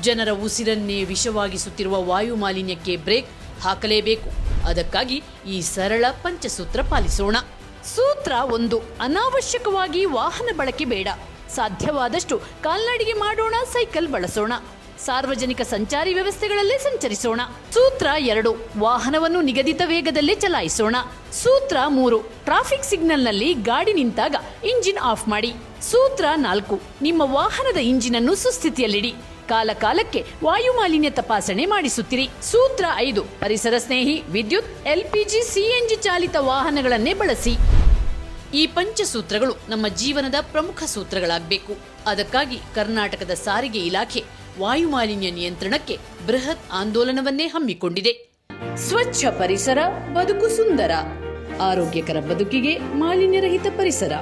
ಜನರ ಉಸಿರನ್ನೇ ವಿಷವಾಗಿಸುತ್ತಿರುವ ವಾಯು ಮಾಲಿನ್ಯಕ್ಕೆ ಬ್ರೇಕ್ ಹಾಕಲೇಬೇಕು. ಅದಕ್ಕಾಗಿ ಈ ಸರಳ ಪಂಚಸೂತ್ರ ಪಾಲಿಸೋಣ. ಸೂತ್ರ ಒಂದು, ಅನಾವಶ್ಯಕವಾಗಿ ವಾಹನ ಬಳಕೆ ಬೇಡ. ಸಾಧ್ಯವಾದಷ್ಟು ಕಾಲ್ನಡಿಗೆ ಮಾಡೋಣ, ಸೈಕಲ್ ಬಳಸೋಣ. ಸಾರ್ವಜನಿಕ ಸಂಚಾರಿ ವ್ಯವಸ್ಥೆಗಳಲ್ಲೇ ಸಂಚರಿಸೋಣ. ಸೂತ್ರ ಎರಡು, ವಾಹನವನ್ನು ನಿಗದಿತ ವೇಗದಲ್ಲೇ ಚಲಾಯಿಸೋಣ. ಸೂತ್ರ ಮೂರು, ಟ್ರಾಫಿಕ್ ಸಿಗ್ನಲ್ನಲ್ಲಿ ಗಾಡಿ ನಿಂತಾಗ ಇಂಜಿನ್ ಆಫ್ ಮಾಡಿ. ಸೂತ್ರ ನಾಲ್ಕು, ನಿಮ್ಮ ವಾಹನದ ಇಂಜಿನ್ ಅನ್ನು ಸುಸ್ಥಿತಿಯಲ್ಲಿಡಿ. ಕಾಲ ಕಾಲಕ್ಕೆ ವಾಯು ಮಾಲಿನ್ಯ ತಪಾಸಣೆ ಮಾಡಿಸುತ್ತಿರಿ. ಸೂತ್ರ ಐದು, ಪರಿಸರ ಸ್ನೇಹಿ, ವಿದ್ಯುತ್ ಎಲ್ಪಿಜಿ ಸಿಎನ್ಜಿ ಚಾಲಿತ ವಾಹನಗಳನ್ನೇ ಬಳಸಿ. ಈ ಪಂಚಸೂತ್ರಗಳು ನಮ್ಮ ಜೀವನದ ಪ್ರಮುಖ ಸೂತ್ರಗಳಾಗಬೇಕು. ಅದಕ್ಕಾಗಿ ಕರ್ನಾಟಕದ ಸಾರಿಗೆ ಇಲಾಖೆ ವಾಯು ಮಾಲಿನ್ಯ ನಿಯಂತ್ರಣಕ್ಕೆ ಬೃಹತ್ ಆಂದೋಲನವನ್ನೇ ಹಮ್ಮಿಕೊಂಡಿದೆ. ಸ್ವಚ್ಛ ಪರಿಸರ, ಬದುಕು ಸುಂದರ. ಆರೋಗ್ಯಕರ ಬದುಕಿಗೆ ಮಾಲಿನ್ಯರಹಿತ ಪರಿಸರ.